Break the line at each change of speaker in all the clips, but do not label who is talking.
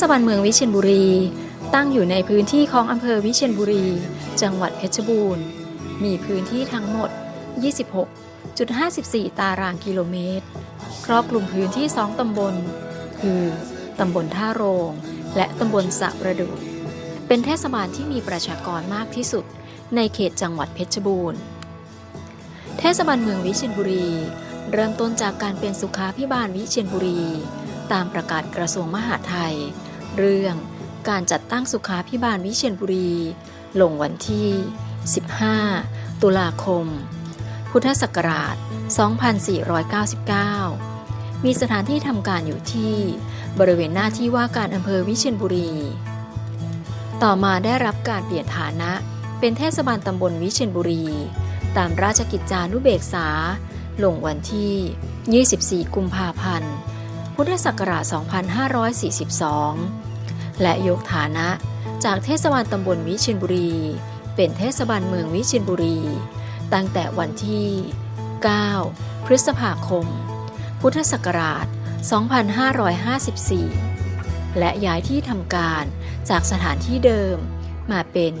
ศบาลเมืองวิเชียรบุรี ตั้งอยู่ในพื้นที่ของอำเภอวิเชียรบุรี จังหวัดเพชรบูรณ์ มีพื้นที่ทั้งหมด 26.54 ตารางกิโลเมตร ครอบคลุมพื้นที่ 2 ตำบล คือตำบลท่าโรง และตำบลสะประดู เป็นเทศบาลที่มีประชากรมากที่สุด ในเขตจังหวัดเพชรบูรณ์ เทศบาลเมืองวิเชียรบุรี เริ่มต้นจากการเป็นสุขาพิบาลวิเชียรบุรีตามประกาศกระทรวงมหาดไทย เรื่องการจัดตั้งสุขาพิบาลวิเชียรบุรี ลงวันที่ 15 ตุลาคม พุทธศักราช 2499 มีสถานที่ทำการอยู่ที่บริเวณหน้าที่ว่าการอำเภอวิเชียรบุรี ต่อมาได้รับการเปลี่ยนฐานะเป็นเทศบาลตำบลวิเชียรบุรี ตามราชกิจจานุเบกษา ลงวันที่ 24 กุมภาพันธ์ พุทธศักราช 2542 และยกฐานะจากเทศบาลตำบลวิชียรบุรี เป็นเทศบาลเมืองวิชียรบุรี ตั้งแต่วันที่ 9 พฤษภาคม พุทธศักราช 2554 และย้ายที่ทำการจากสถานที่เดิมมาเป็น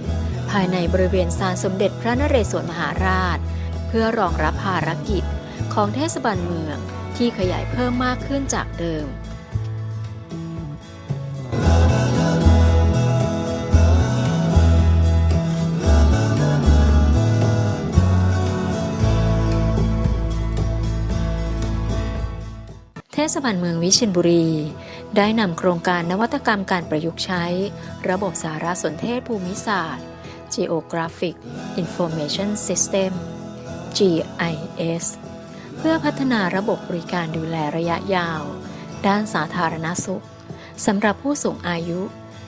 ภายในบริเวณศาลสมเด็จพระนเรศวรมหาราช เพื่อรองรับภารกิจของเทศบาลเมือง ที่ขยายเพิ่มมากขึ้นจากเดิม เทศบาลเมืองวิเชียรบุรี ได้นำโครงการนวัตกรรมการประยุกต์ใช้ ระบบสารสนเทศภูมิศาสตร์ Geographic Information System GIS เพื่อพัฒนาระบบบริการดูแลระยะยาว ด้านสาธารณสุขสำหรับผู้สูงอายุ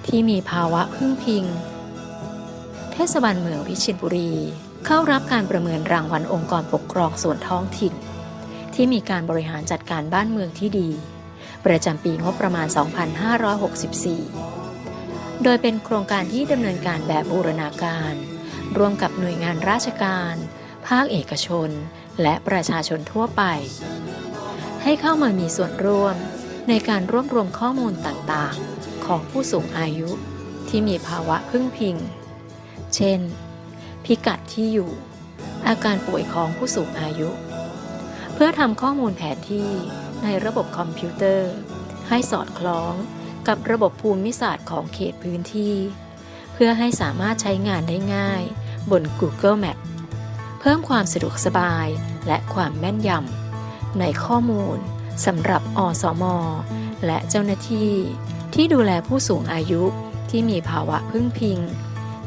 ที่มีภาวะพึ่งพิง เทศบาลเมืองวิชียรบุรี เข้ารับการประเมินรางวัลองค์กรปกครองส่วนท้องถิ่น ที่มีการบริหารจัดการบ้านเมืองที่ดี ประจำปีงบประมาณ 2564 โดยเป็นโครงการที่ดำเนินการแบบบูรณาการ ร่วมกับหน่วยงานราชการ ภาคเอกชน และประชาชนทั่วไป ให้เข้ามามีส่วนร่วมในการรวบรวมข้อมูลต่างๆ ของผู้สูงอายุที่มีภาวะพึ่งพิง เช่น พิกัดที่อยู่ อาการป่วยของผู้สูงอายุ เพื่อทำข้อมูลแผนที่ในระบบคอมพิวเตอร์ ให้สอดคล้องกับระบบภูมิศาสตร์ของเขตพื้นที่ เพื่อให้สามารถใช้งานได้ง่ายบน Google Map เพิ่มความสะดวกสบายและความแม่นยำในข้อมูลสำหรับอสม และเจ้าหน้าที่ ที่ดูแลผู้สูงอายุที่มีภาวะพึ่งพิง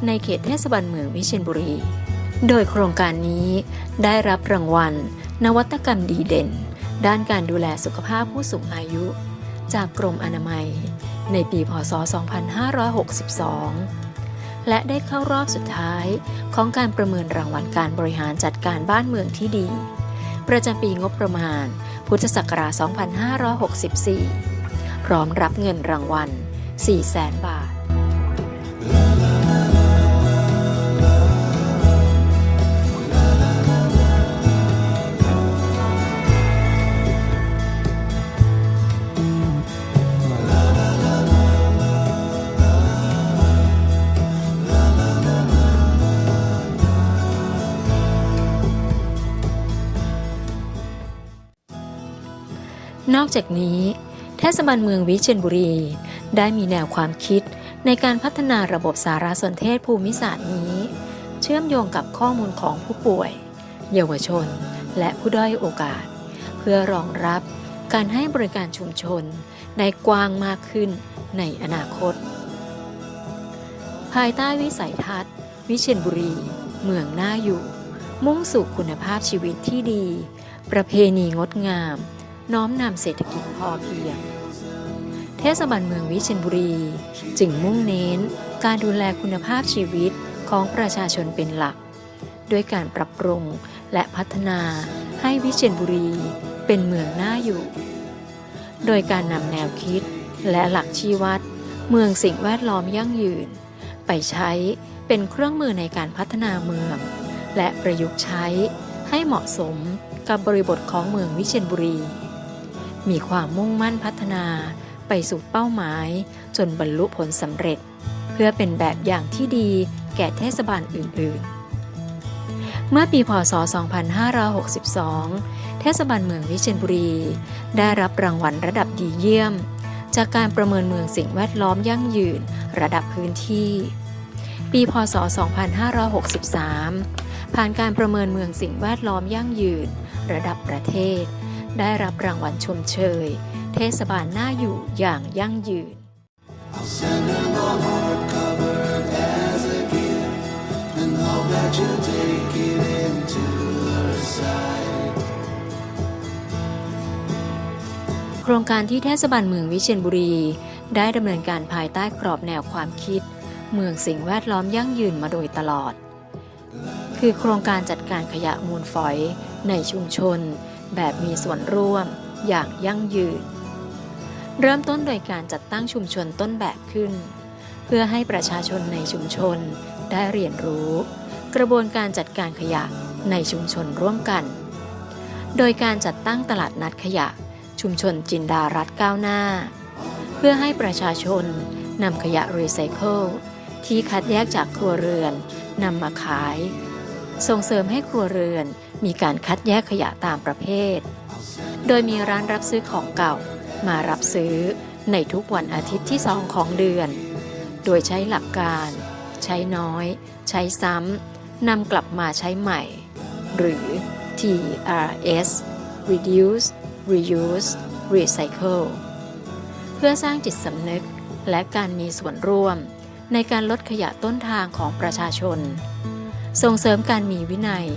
ในเขตเทศบาลเมืองวิเชียรบุรี โดยโครงการนี้ได้รับรางวัล นวัตกรรมดีเด่น ด้านการดูแลสุขภาพผู้สูงอายุ จากกรมอนามัย ในปีพศ 2562 และได้เข้ารอบสุดท้ายของการประเมินรางวัลการบริหารจัดการบ้านเมืองที่ดี ประจำปีงบประมาณ พุทธศักราช 2564 พร้อมรับเงินรางวัล 400,000 บาท นอกจากนี้ เทศบาลเมืองวิเชียรบุรี ได้มีแนวความคิดในการพัฒนาระบบสารสนเทศภูมิศาสตร์นี้ เชื่อมโยงกับข้อมูลของผู้ป่วย เยาวชน และผู้ด้อยโอกาส เพื่อรองรับการให้บริการชุมชนในกว้างมากขึ้นในอนาคต ภายใต้วิสัยทัศน์ วิเชียรบุรี เมืองน่าอยู่ มุ่งสู่คุณภาพชีวิตที่ดี ประเพณีงดงาม น้อมนำเศรษฐกิจพอเพียง เทศบาลเมืองวิเชียรบุรี จึงมุ่งเน้นการดูแลคุณภาพชีวิตของประชาชนเป็นหลัก ด้วยการปรับปรุงและพัฒนาให้วิเชียรบุรีเป็นเมืองน่าอยู่ โดยการนำแนวคิดและหลักชี้วัด เมืองสิ่งแวดล้อมยั่งยืน ไปใช้เป็นเครื่องมือในการพัฒนาเมือง และประยุกต์ใช้ให้เหมาะสมกับบริบทของเมืองวิเชียรบุรี มีความมุ่งมั่นพัฒนาไปสู่เป้าหมาย จนบรรลุผลสำเร็จ เพื่อเป็นแบบอย่างที่ดีแก่เทศบาลอื่น ๆ เมื่อปีพศ 2562 เทศบาลเมืองวิเชียรบุรี ได้รับรางวัลระดับดีเยี่ยม จากการประเมินเมืองสิ่งแวดล้อมยั่งยืนระดับพื้นที่ ปีพศ 2563 ผ่านการประเมินเมืองสิ่งแวดล้อมยั่งยืน ระดับประเทศ ได้รับรางวัลชมเชย เทศบาลน่าอยู่อย่างยั่งยืน
I'll send her the hardcover as a gift and hope that you'll take it into her side.
โครงการที่เทศบาลเมืองวิเชียรบุรี ได้ดำเนินการภายใต้กรอบแนวความคิด เมืองสิ่งแวดล้อมยั่งยืนมาโดยตลอด คือโครงการจัดการขยะมูลฝอยในชุมชน แบบมีส่วนร่วมอย่างยั่งยืน เริ่มต้นโดยการจัดตั้งชุมชนต้นแบบขึ้น เพื่อให้ประชาชนในชุมชนได้เรียนรู้ กระบวนการจัดการขยะในชุมชนร่วมกัน โดยการจัดตั้งตลาดนัดขยะ ชุมชนจินดารัฐก้าวหน้า เพื่อให้ประชาชนนำขยะรีไซเคิลที่คัดแยกจากครัวเรือนนำมาขาย ส่งเสริมให้ครัวเรือนมีการคัดแยกขยะตามประเภท โดยมีร้านรับซื้อของเก่า มารับซื้อในทุกวันอาทิตย์ที่สองของเดือน โดยใช้หลักการ ใช้น้อย ใช้ซ้ำนำกลับมาใช้ใหม่ หรือ TRS Reduce Reuse Recycle เพื่อสร้างจิตสำนึกและการมีส่วนร่วมในการลดขยะต้นทางของประชาชน ส่งเสริมการมีวินัย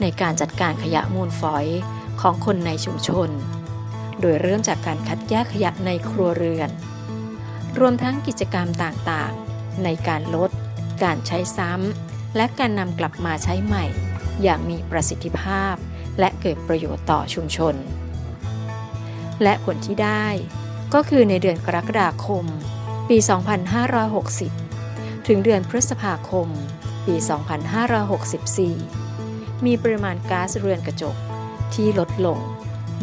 ในการจัดการขยะมูลฝอยของคนในชุมชน โดยเริ่มจากการคัดแยกขยะในครัวเรือน รวมทั้งกิจกรรมต่างๆ ในการลด การใช้ซ้ำ และการนำกลับมาใช้ใหม่ อย่างมีประสิทธิภาพ และเกิดประโยชน์ต่อชุมชน และผลที่ได้ก็คือในเดือนกรกฎาคม ปี 2560 ถึงเดือนพฤษภาคม ปี 2564 มีปริมาณก๊าซเรือนกระจกที่ลดลง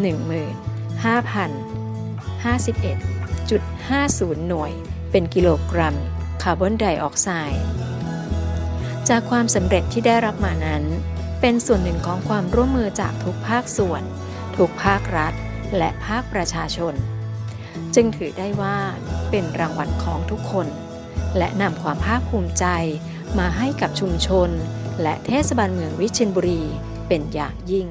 15,051.50 หน่วย เป็นกิโลกรัมคาร์บอนไดออกไซด์ จากความสำเร็จที่ได้รับมานั้น เป็นส่วนหนึ่งของความร่วมมือจากทุกภาคส่วน ทุกภาครัฐ และภาคประชาชน จึงถือได้ว่าเป็นรางวัลของทุกคน และนำความภาคภูมิใจ มาให้กับชุมชน และเทศบาลเมืองวิเชียรบุรีเป็นอย่างยิ่ง